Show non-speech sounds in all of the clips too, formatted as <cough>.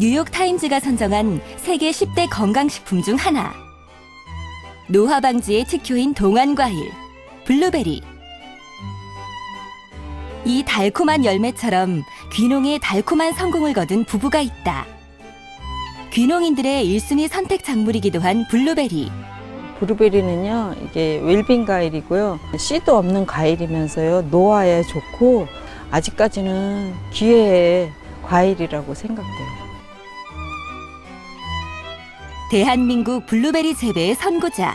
뉴욕 타임즈가 선정한 세계 10대 건강식품 중 하나. 노화 방지의 특효인 동안 과일, 블루베리. 이 달콤한 열매처럼 귀농의 달콤한 성공을 거둔 부부가 있다. 귀농인들의 1순위 선택 작물이기도 한 블루베리. 브루베리는요, 이게 웰빙 과일이고요. 씨도 없는 과일이면서요, 노화에 좋고, 아직까지는 기회의 과일이라고 생각돼요. 대한민국 블루베리 재배의 선구자.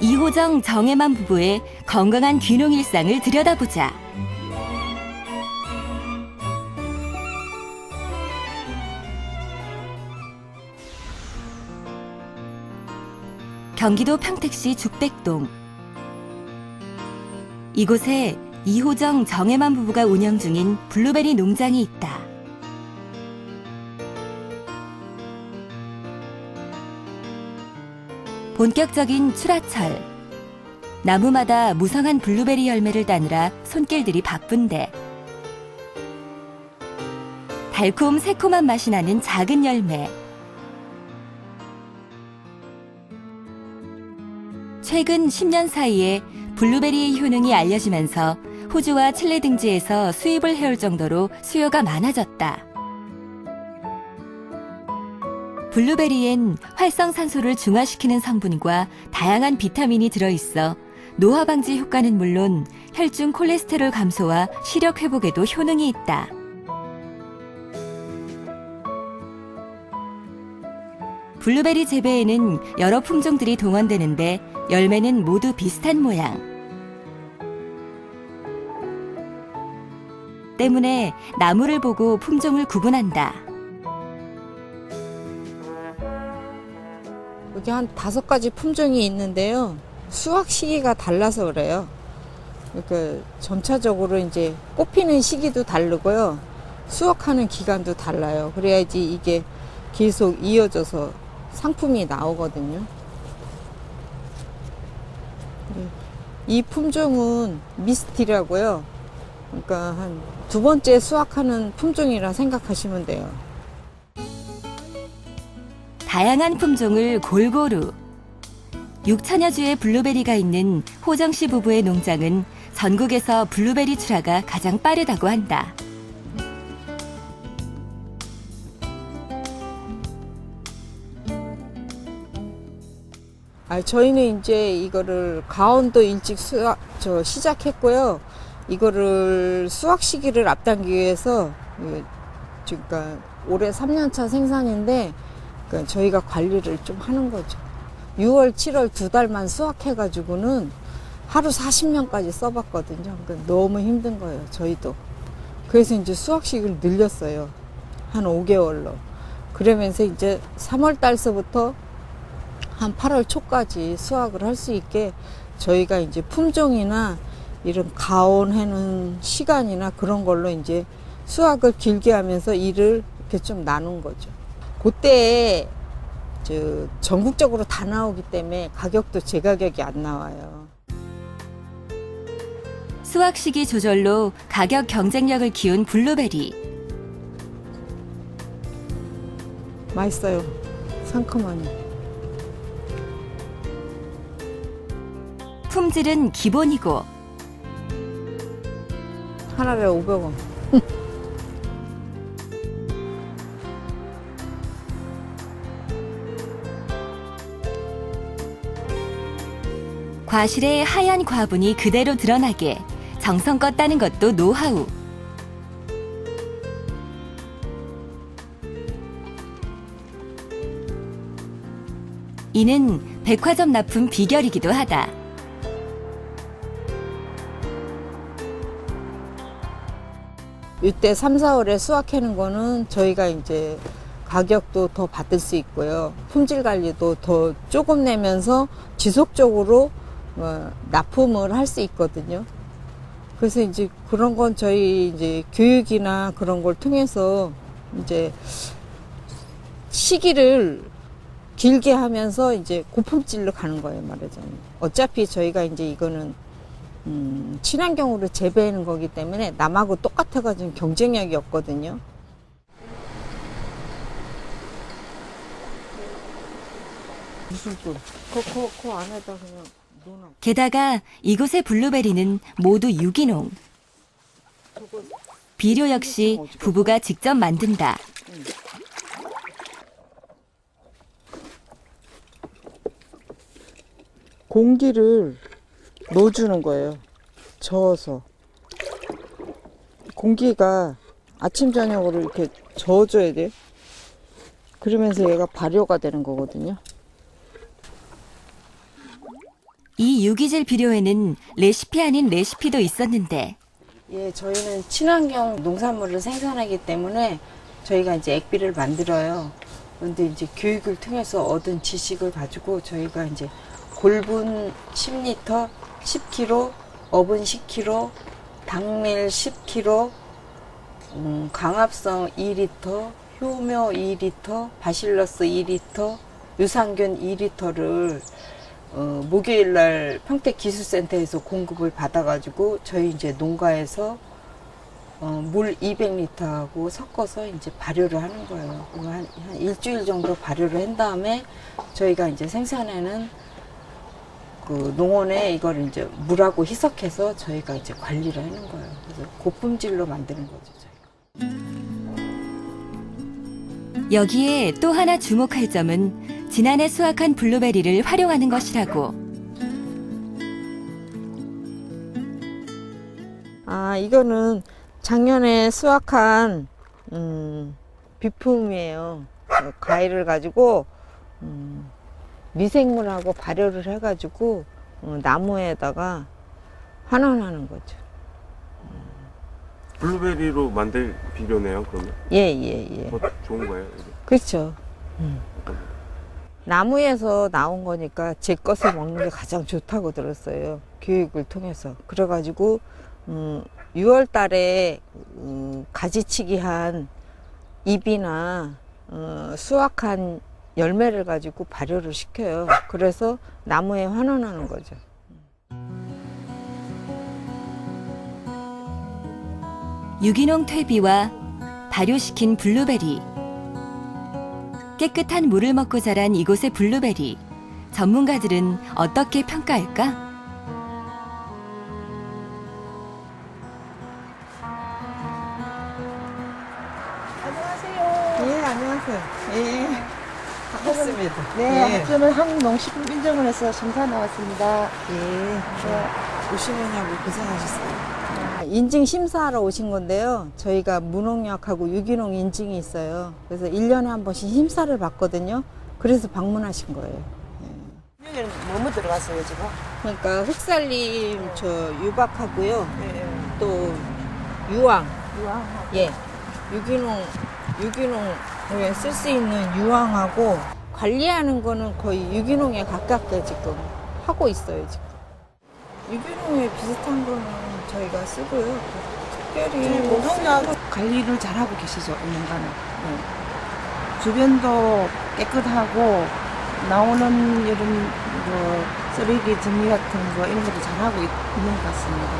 이호정 정혜만 부부의 건강한 귀농 일상을 들여다보자. 경기도 평택시 죽백동. 이곳에 이호정 정혜만 부부가 운영 중인 블루베리 농장이 있다. 본격적인 출하철. 나무마다 무성한 블루베리 열매를 따느라 손길들이 바쁜데. 달콤 새콤한 맛이 나는 작은 열매. 최근 10년 사이에 블루베리의 효능이 알려지면서 호주와 칠레 등지에서 수입을 해올 정도로 수요가 많아졌다. 블루베리엔 활성산소를 중화시키는 성분과 다양한 비타민이 들어있어 노화 방지 효과는 물론 혈중 콜레스테롤 감소와 시력 회복에도 효능이 있다. 블루베리 재배에는 여러 품종들이 동원되는데 열매는 모두 비슷한 모양. 때문에 나무를 보고 품종을 구분한다. 여기 한 다섯 가지 품종이 있는데요. 수확 시기가 달라서 그래요. 그러니까 점차적으로 이제 꽃피는 시기도 다르고요. 수확하는 기간도 달라요. 그래야지 이게 계속 이어져서 상품이 나오거든요. 네. 이 품종은 미스티라고요. 그러니까 한 두 번째 수확하는 품종이라 생각하시면 돼요. 다양한 품종을 골고루 6천여 주의 블루베리가 있는 호정 씨 부부의 농장은 전국에서 블루베리 출하가 가장 빠르다고 한다. 아, 저희는 이제 이거를 가온도 일찍 수확, 저 시작했고요. 이거를 수확 시기를 앞당기기 위해서, 그러니까 올해 3년차 생산인데, 그러니까 저희가 관리를 좀 하는 거죠. 6월, 7월 두 달만 수확해가지고는 하루 40명까지 써봤거든요. 그러니까 너무 힘든 거예요, 저희도. 그래서 이제 수확 시기를 늘렸어요. 한 5개월로. 그러면서 이제 3월 달서부터 한 8월 초까지 수확을 할 수 있게 저희가 이제 품종이나 이런 가온하는 시간이나 그런 걸로 이제 수확을 길게 하면서 일을 이렇게 좀 나눈 거죠. 그때 저 전국적으로 다 나오기 때문에 가격도 제 가격이 안 나와요. 수확 시기 조절로 가격 경쟁력을 키운 블루베리. 맛있어요. 상큼하니. 품질은 기본이고 하나에 500원. <laughs> 과실의 하얀 과분이 그대로 드러나게 정성껏 따는 것도 노하우. 이는 백화점 납품 비결이기도 하다. 이때 3, 4월에 수확하는 거는 저희가 이제 가격도 더 받을 수 있고요. 품질 관리도 더 조금 내면서 지속적으로 어, 납품을 할 수 있거든요. 그래서 이제 그런 건 저희 이제 교육이나 그런 걸 통해서 이제 시기를 길게 하면서 이제 고품질로 가는 거예요, 말하자면. 어차피 저희가 이제 이거는 음, 친환경으로 재배하는 거기 때문에 남하고 똑같아가지고 경쟁력이 없거든요. 무슨 또? 그, 그, 그 안에다 그냥. 게다가 이곳의 블루베리는 모두 유기농. 비료 역시 부부가 직접 만든다. 공기를 넣어주는 거예요. 저어서. 공기가 아침, 저녁으로 이렇게 저어줘야 돼요. 그러면서 얘가 발효가 되는 거거든요. 이 유기질 비료에는 레시피 아닌 레시피도 있었는데 예, 저희는 친환경 농산물을 생산하기 때문에 저희가 이제 액비를 만들어요. 그런데 이제 교육을 통해서 얻은 지식을 가지고 저희가 이제 골분 10리터, 10kg, 어분 10kg, 당밀 10kg, 음, 강합성 2리터, 효묘 2리터, 바실러스 2리터, 유산균 2리터를 어, 목요일 날 평택 기술센터에서 공급을 받아가지고 저희 이제 농가에서 어, 물 200리터하고 섞어서 이제 발효를 하는 거예요. 한, 한 일주일 정도 발효를 한 다음에 저희가 이제 생산하는 그 농원에 이걸 이제 물하고 희석해서 저희가 이제 관리를 하는 거예요. 그래서 고품질로 만드는 거죠. 저희가. 여기에 또 하나 주목할 점은 지난해 수확한 블루베리를 활용하는 것이라고. 아, 이거는 작년에 수확한 음, 비품이에요. 그 과일을 가지고 음, 미생물하고 발효를 해가지고 어, 나무에다가 환원하는 거죠. 블루베리로 만들 비료네요, 그러면? 예, 예, 예. 더 좋은 거예요? 이게? 그렇죠. 음. 나무에서 나온 거니까 제 것을 먹는 게 가장 좋다고 들었어요. 교육을 통해서. 그래가지고 음, 6월 달에 음, 가지치기 한 잎이나 어, 수확한 열매를 가지고 발효를 시켜요. 그래서 나무에 환원하는 거죠. 유기농 퇴비와 발효시킨 블루베리. 깨끗한 물을 먹고 자란 이곳의 블루베리. 전문가들은 어떻게 평가할까? 예, 안녕하세요. 예. 반갑습니다. 네, 학교는 한국농식품 인정을 해서 심사 나왔습니다. 예. 네. 오시느냐고 고생하셨어요. 인증 심사하러 오신 건데요. 저희가 무농약하고 유기농 인증이 있어요. 그래서 1년에 한 번씩 심사를 받거든요. 그래서 방문하신 거예요. 여기는 뭐뭐 들어갔어요, 지금? 그러니까 흑살림 저 유박하고요. 네, 또 유황, 유황하고. 예. 유기농, 유기농에 쓸 수 있는 유황하고 관리하는 거는 거의 유기농에 가깝게 지금 하고 있어요, 지금. 유기농에 비슷한 거는 저희가 쓰고요. 특별히 뭐 무농약 관리를 잘하고 계시죠, 운영가는. 네. 주변도 깨끗하고 나오는 이런 뭐 쓰레기 정리 같은 거 이런 것도 잘하고 있, 있는 것 같습니다.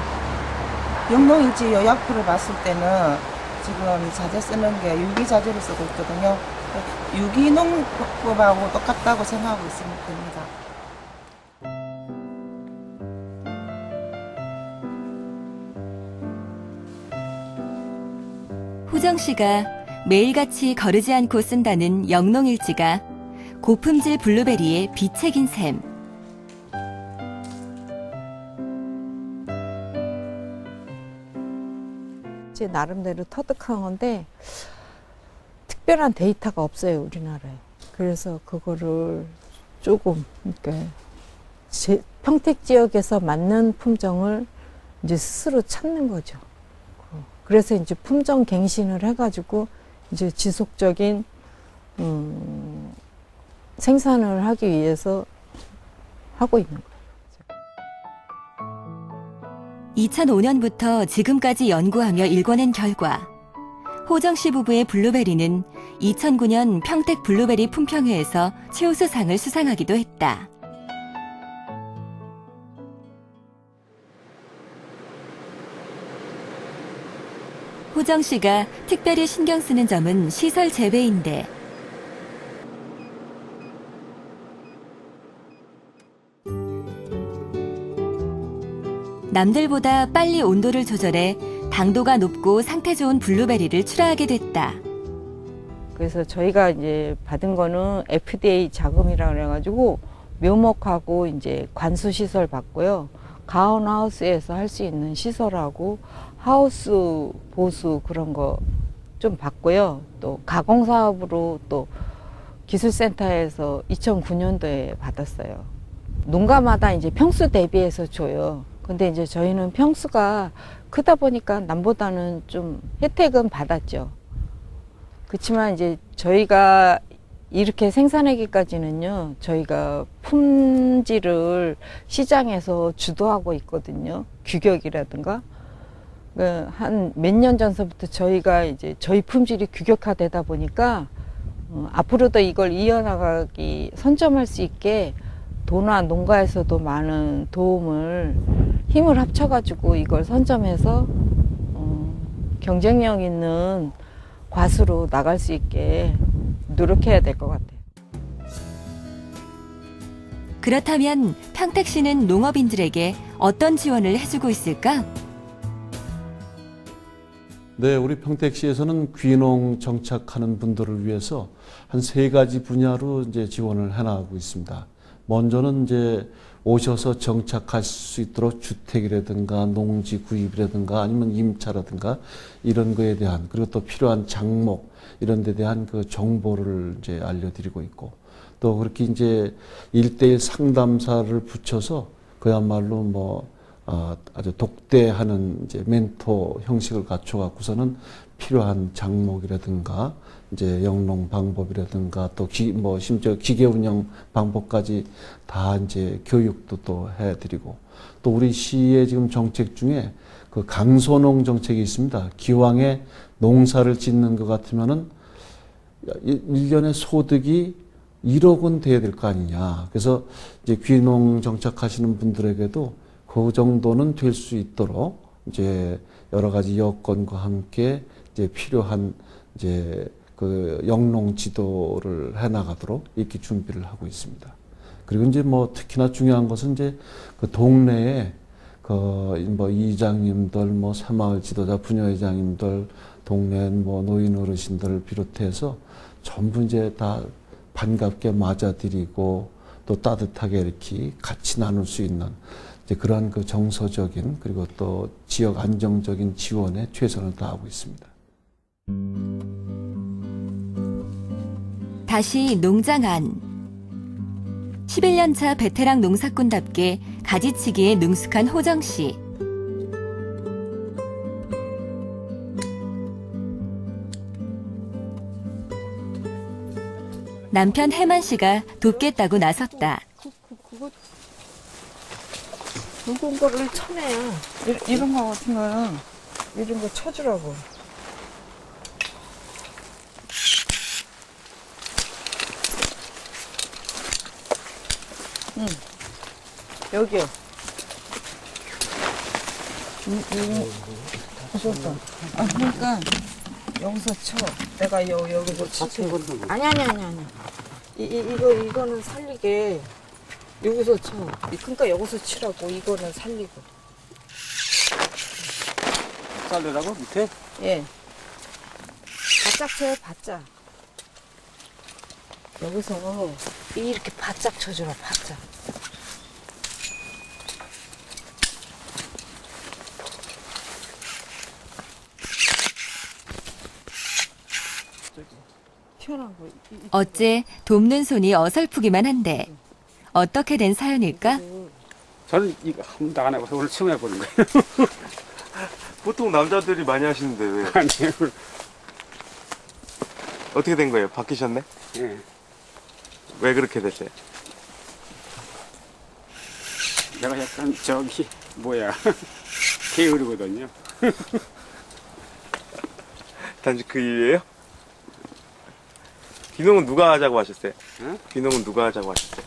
영농일지 요약표를 봤을 때는 지금 자재 쓰는 게 유기자재를 쓰고 있거든요. 유기농법하고 똑같다고 생각하고 있으면 됩니다. 호정 씨가 매일같이 거르지 않고 쓴다는 영농일지가 고품질 블루베리의 비책인 셈. 제 나름대로 터득한 건데 특별한 데이터가 없어요 우리나라에. 그래서 그거를 조금 제 평택 지역에서 맞는 품종을 이제 스스로 찾는 거죠. 그래서 이제 품종 갱신을 해가지고 이제 지속적인 음, 생산을 하기 위해서 하고 있는 거예요. 2005년부터 지금까지 연구하며 일궈낸 결과 호정 씨 부부의 블루베리는 2009년 평택 블루베리 품평회에서 최우수상을 수상하기도 했다. 호정 씨가 특별히 신경 쓰는 점은 시설 재배인데 남들보다 빨리 온도를 조절해 당도가 높고 상태 좋은 블루베리를 출하하게 됐다. 그래서 저희가 이제 받은 거는 FDA 자금이라 그래가지고 묘목하고 이제 관수 시설 받고요. 가온 하우스에서 할 수 있는 시설하고 하우스 보수 그런 거좀 받고요. 또 가공 사업으로 또 기술센터에서 2009년도에 받았어요. 농가마다 이제 평수 대비해서 줘요. 근데 이제 저희는 평수가 크다 보니까 남보다는 좀 혜택은 받았죠. 그렇지만 이제 저희가 이렇게 생산하기까지는요, 저희가 품질을 시장에서 주도하고 있거든요. 규격이라든가. 그한몇 년 전서부터 저희가 이제 저희 품질이 규격화되다 보니까 어, 앞으로도 이걸 이어나가기 선점할 수 있게 도나 농가에서도 많은 도움을 힘을 합쳐가지고 이걸 선점해서 어, 경쟁력 있는 과수로 나갈 수 있게 노력해야 될 것 같아요. 그렇다면 평택 씨는 농업인들에게 어떤 지원을 해주고 있을까? 네, 우리 평택시에서는 귀농 정착하는 분들을 위해서 한 세 가지 분야로 이제 지원을 해나가고 있습니다. 먼저는 이제 오셔서 정착할 수 있도록 주택이라든가 농지 구입이라든가 아니면 임차라든가 이런 거에 대한 그리고 또 필요한 장목 이런 데 대한 그 정보를 이제 알려드리고 있고 또 그렇게 이제 일대일 상담사를 붙여서 그야말로 뭐 어, 아주 독대하는 이제 멘토 형식을 갖춰 갖고서는 필요한 장목이라든가 이제 영농 방법이라든가 또뭐 심지어 기계 운영 방법까지 다 이제 교육도 또 해드리고 또 우리 시의 지금 정책 중에 그 강소농 정책이 있습니다. 기왕에 농사를 짓는 것 같으면은 일년의 소득이 1억 원 돼야 될 거 아니냐. 그래서 이제 귀농 정착하시는 분들에게도 그 정도는 될 수 있도록 이제 여러 가지 여건과 함께 이제 필요한 이제 그 영농 지도를 해 나가도록 이렇게 준비를 하고 있습니다. 그리고 이제 뭐 특히나 중요한 것은 이제 그 동네에 그뭐 이장님들 뭐 새마을 지도자 부녀회장님들 동네 뭐 노인 어르신들을 비롯해서 전부 이제 다 반갑게 맞아들이고 또 따뜻하게 이렇게 같이 나눌 수 있는 이제 그러한 그 정서적인 그리고 또 지역 안정적인 지원에 최선을 다하고 있습니다. 다시 농장 안. 11년차 베테랑 농사꾼답게 가지치기에 능숙한 호정 씨. 남편 해만 씨가 돕겠다고 나섰다. 굵은 거를 쳐내요. 이- 이런 거 같은 거는 이런 거 쳐주라고. 응. 여기요. 이, 이, 무섭다. 아, 그러니까 여기서 쳐. 내가 여, 여기서 치지. 아니, 아니, 아니, 아니. 이, 이, 이거, 이거는 살리게. 여기서 쳐. 이- 그러니까 여기서 치라고. 이거는 살리고. 자르라고 밑에? 예. 바짝 쳐요, 바짝. 여기서 이렇게 바짝 쳐주라, 바짝. 어째 돕는 손이 어설프기만 한데 어떻게 된 사연일까? 저는 이거 한 번도 안 해봐서 오늘 처음 해보는 거예요. <laughs> 보통 남자들이 많이 하시는데 왜 아니에요. 어떻게 된 거예요? 바뀌셨네? 예. 왜 그렇게 됐어요? 내가 약간 저기 뭐야 <laughs> 게으르거든요. <laughs> 단지 그 이유예요? 귀농은 누가 하자고 하셨어요? 응? 귀농은 누가 하자고 하셨어요?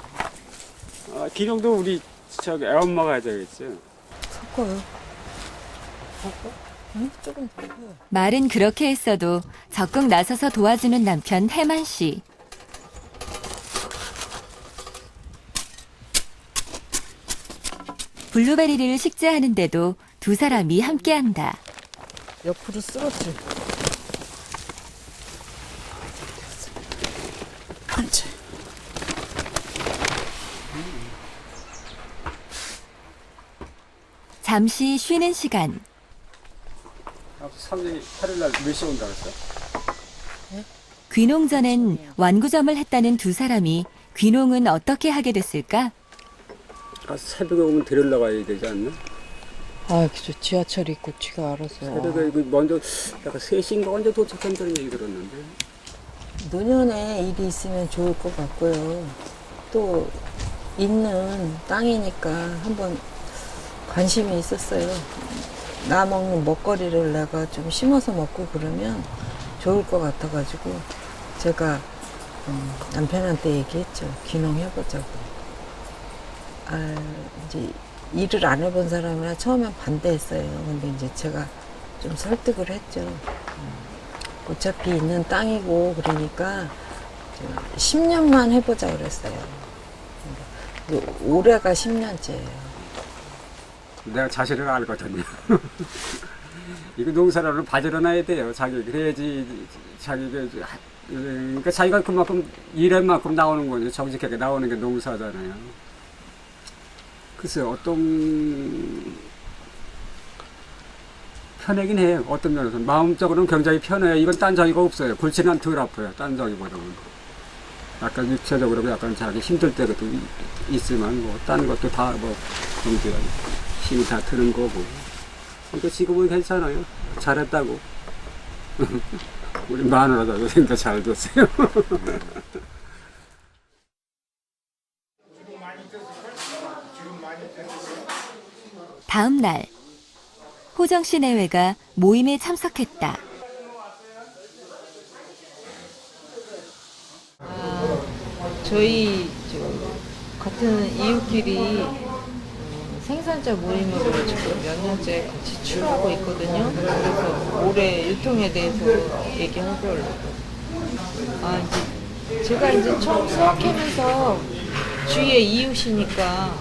아, 기종도 우리 저기 애엄마가 해야 되겠죠. 섞어요. 응? 조금 더 해. 말은 그렇게 했어도 적극 나서서 도와주는 남편 해만 씨. 블루베리를 식재하는데도 두 사람이 함께한다. 옆으로 쓸었지. 앉아. 잠시 쉬는 시간. 삼성이 8일날 몇 시에 온다 그랬어? 귀농 전엔 완구점을 했다는 두 사람이 귀농은 어떻게 하게 됐을까? 아, 새벽에 오면 데리러 가야 되지 않나? 아, 그죠. 지하철 있고 쥐가 알아서. 새벽에 이거 먼저 약간 3시인가 언제 도착한다는 얘기 들었는데 노년에 일이 있으면 좋을 것 같고요. 또 있는 땅이니까 한번 관심이 있었어요. 나 먹는 먹거리를 내가 좀 심어서 먹고 그러면 좋을 것 같아가지고 제가 음, 남편한테 얘기했죠. 귀농해보자고. 아, 이제 일을 안 해본 사람이라 처음엔 반대했어요. 근데 이제 제가 좀 설득을 했죠. 어차피 있는 땅이고 그러니까 10년만 해보자 그랬어요. 근데 올해가 10년째예요. 내가 자신을 알거든요. <laughs> 이거 농사를 봐주러놔야 돼요. 자기 그래야지 자기가 그러니까 자기가 그만큼 일할 만큼 나오는 거죠. 정직하게 나오는 게 농사잖아요. 글쎄 어떤 편하긴 해요. 어떤 면에서 마음적으로는 굉장히 편해요. 이건 딴 저기가 없어요. 골치는 덜 아파요. 딴 저기보다는. 약간 육체적으로 약간 자기 힘들 때도 이- 있지만 뭐딴 것도 다뭐 경제가 힘이 다 드는 거고. 그러니까 지금은 괜찮아요. 잘했다고. <laughs> 우리 마누라도 진짜 잘 됐어요. 다음 날 호정 씨 내외가 모임에 참석했다. 저희 저 같은 이웃끼리 음, 생산자 모임으로 지금 몇 년째 같이 출하고 있거든요. 그래서 올해 유통에 대해서 얘기하려고. 아 이제 제가 이제 처음 수확하면서 주위에 이웃이니까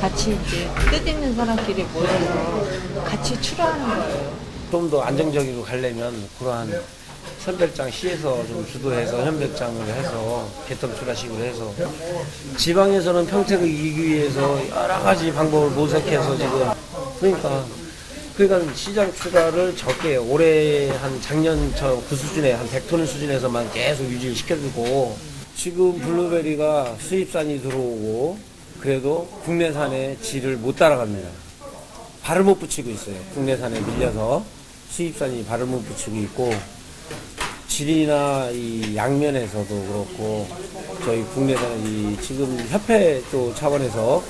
같이 이제 뜻있는 사람끼리 모여서 같이 출하하는 거예요. 좀 더 안정적으로 가려면 그러한 현별장 시에서 좀 주도해서 현별장을 해서 개떡 출하식으로 해서 지방에서는 평택을 이기기 위해서 여러 가지 방법을 모색해서 지금 그러니까 그러니까 시장 출하를 적게 올해 한 작년 저 그 수준에 한 100톤 수준에서만 계속 유지를 시켜주고 지금 블루베리가 수입산이 들어오고 그래도 국내산의 질을 못 따라갑니다. 발을 못 붙이고 있어요. 국내산에 밀려서 수입산이 발을 못 붙이고 있고 질이나 이 양면에서도 그렇고 저희 국내산 이 지금 협회 또 차원에서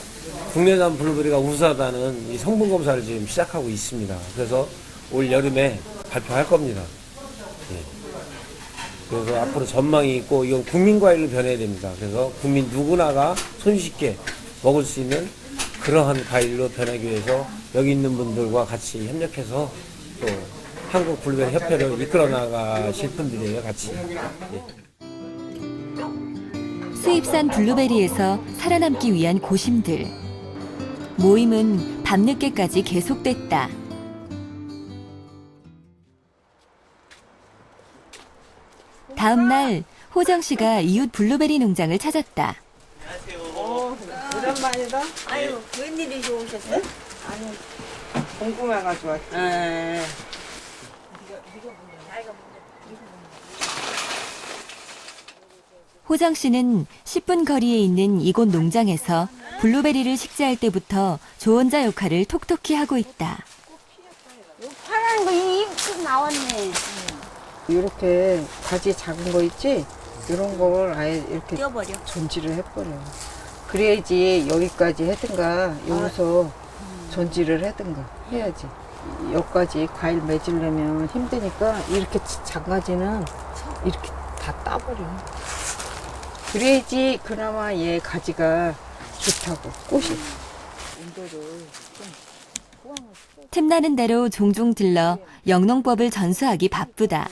국내산 블루베리가 우수하다는 이 성분 검사를 지금 시작하고 있습니다. 그래서 올 여름에 발표할 겁니다. 예. 그래서 앞으로 전망이 있고 이건 국민 과일로 변해야 됩니다. 그래서 국민 누구나가 손쉽게 먹을 수 있는 그러한 과일로 변하기 위해서 여기 있는 분들과 같이 협력해서 또 한국 블루베리 협회를 이끌어 나가실 분들이에요, 같이. 예. 수입산 블루베리에서 살아남기 위한 고심들. 모임은 밤늦게까지 계속됐다. 다음 날 호정 씨가 이웃 블루베리 농장을 찾았다. 오랜만이다. 아유, 웬일이 오셨어요? 궁금해가지고 왔지. 에. 호정 씨는 10분 거리에 있는 이곳 농장에서 블루베리를 식재할 때부터 조언자 역할을 톡톡히 하고 있다. 파란 거 이익 나왔네. 이렇게 가지 작은 거 있지? 이런 걸 아예 이렇게 떼어버려. 전지를 해버려. 그래야지 여기까지 하든가 여기서 전지를 하든가 해야지. 여기까지 과일 맺으려면 힘드니까 이렇게 장가지는 이렇게 다 따버려. 그래야지 그나마 얘 가지가 좋다고 꽃이. 온도를 좀 호황을 틈나는 대로 종종 들러 영농법을 전수하기 바쁘다.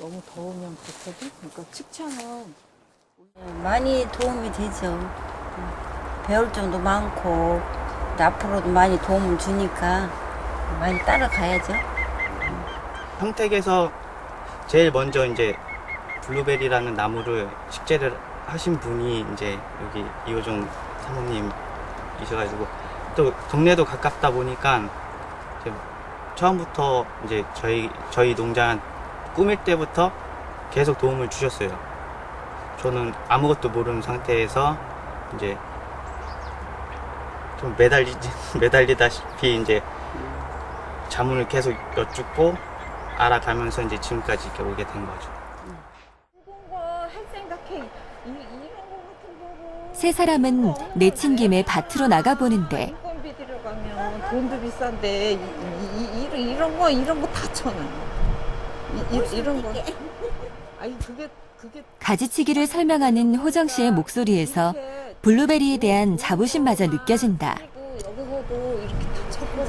너무 더우면 그렇거든. 그러니까 칙차는 많이 도움이 되죠. 음, 배울 점도 많고 또 앞으로도 많이 도움을 주니까 많이 따라가야죠. 평택에서 제일 먼저 이제 블루베리라는 나무를 식재를 하신 분이 이제 여기 이호종 사모님이셔가지고 또 동네도 가깝다 보니까 이제 처음부터 이제 저희 저희 농장 꾸밀 때부터 계속 도움을 주셨어요. 저는 아무것도 모르는 상태에서 이제 좀 매달리 <laughs> 매달리다시피 이제 자문을 계속 여쭙고 알아가면서 이제 지금까지 이렇게 오게 된 거죠. 세 사람은 내친 김에 밭으로 나가보는데 인건비 들어가면 돈도 비싼데 이, 이, 이, 이런 거 이런 거 다 쳐놔. 이, 이, 이 런 거. 아니 그게 그게 가지치기를 설명하는 호정 씨의 목소리에서 블루베리에 대한 자부심마저 느껴진다. 그리고 여기서도 이렇게 다 쳐고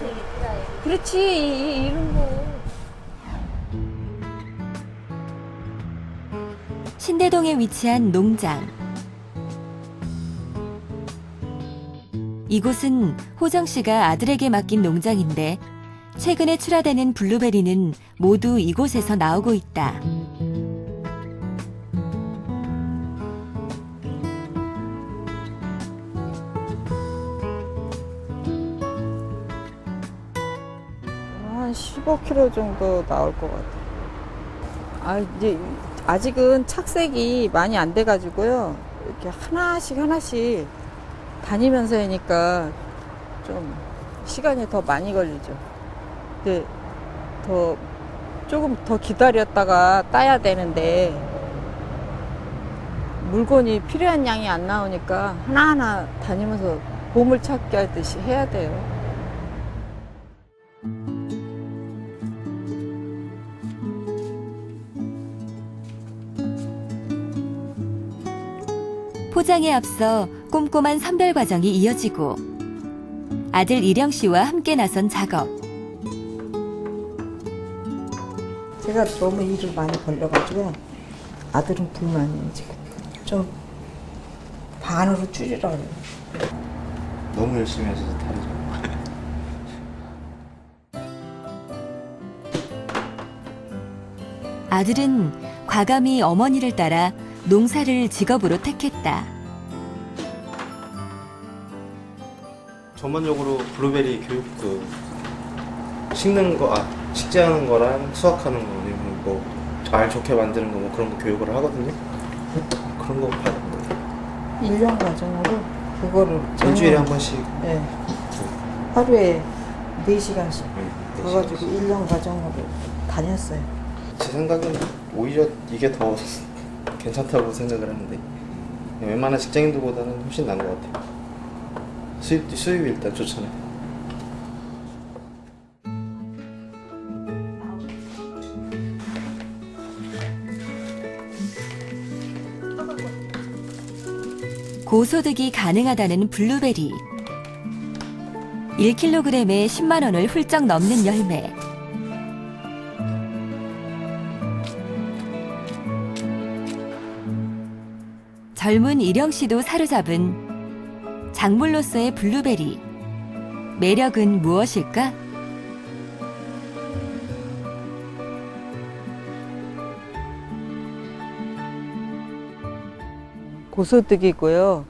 그렇지 이, 이, 이런 거. 신대동에 위치한 농장. 이곳은 호정 씨가 아들에게 맡긴 농장인데 최근에 출하되는 블루베리는 모두 이곳에서 나오고 있다. 한 15kg 정도 나올 것 같아요. 아, 이제 아직은 착색이 많이 안 돼가지고요. 이렇게 하나씩 하나씩 다니면서 하니까 좀 시간이 더 많이 걸리죠. 근데 더 조금 더 기다렸다가 따야 되는데 물건이 필요한 양이 안 나오니까 하나하나 다니면서 보물 찾기 하듯이 해야 돼요. 포장에 앞서 꼼꼼한 선별 과정이 이어지고 아들 이령 씨와 함께 나선 작업. 제가 너무 일을 많이 벌려가지고 아들은 불만이에요 지금 좀 반으로 줄이라 그래요 너무 열심히 하셔서 다르죠. 아들은 과감히 어머니를 따라 농사를 직업으로 택했다. 전반적으로 블루베리 교육 그 식는 거, 아 식재하는 거랑 수확하는 거, 뭐알 좋게 만드는 거 뭐 그런 거 교육을 하거든요. 그런 거 받. 1년 과정으로 그거를 일주일에 한 번씩. 네. 하루에 4시간씩 네, 그래가지고 1년 과정으로 다녔어요 제 생각엔 오히려 이게 더 <laughs> 괜찮다고 생각을 하는데 웬만한 직장인들보다는 훨씬 나은 것 같아요. 수입 수입이 일단 좋잖아요. 고소득이 가능하다는 블루베리. 1kg에 10만 원을 훌쩍 넘는 열매. 젊은 이령 씨도 사로잡은 작물로서의 블루베리. 매력은 무엇일까? 고소득이고요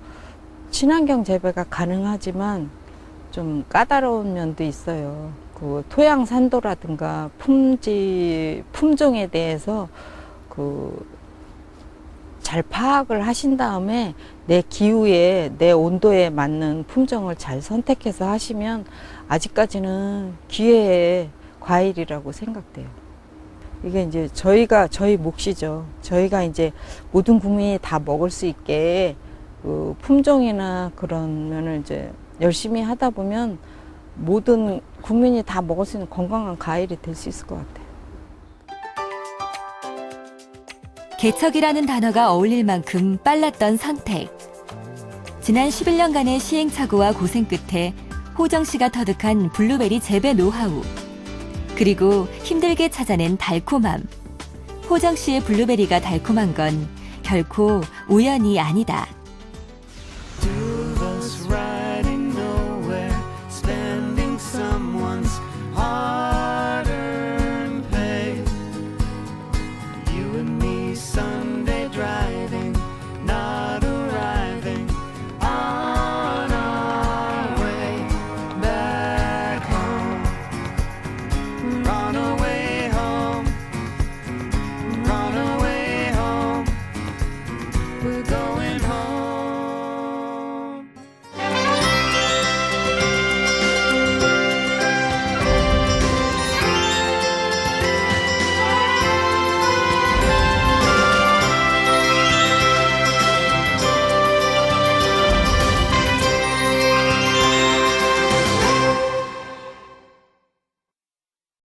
친환경 재배가 가능하지만 좀 까다로운 면도 있어요 그 토양 산도라든가 품질 품종에 대해서 그 잘 파악을 하신 다음에 내 기후에 내 온도에 맞는 품종을 잘 선택해서 하시면 아직까지는 기회의 과일이라고 생각돼요. 이게 이제 저희가 저희 몫이죠. 저희가 이제 모든 국민이 다 먹을 수 있게 그 품종이나 그런 면을 이제 열심히 하다 보면 모든 국민이 다 먹을 수 있는 건강한 과일이 될 수 있을 것 같아요. 개척이라는 단어가 어울릴 만큼 빨랐던 선택. 지난 11년간의 시행착오와 고생 끝에 호정 씨가 터득한 블루베리 재배 노하우. 그리고 힘들게 찾아낸 달콤함. 호정 씨의 블루베리가 달콤한 건 결코 우연이 아니다.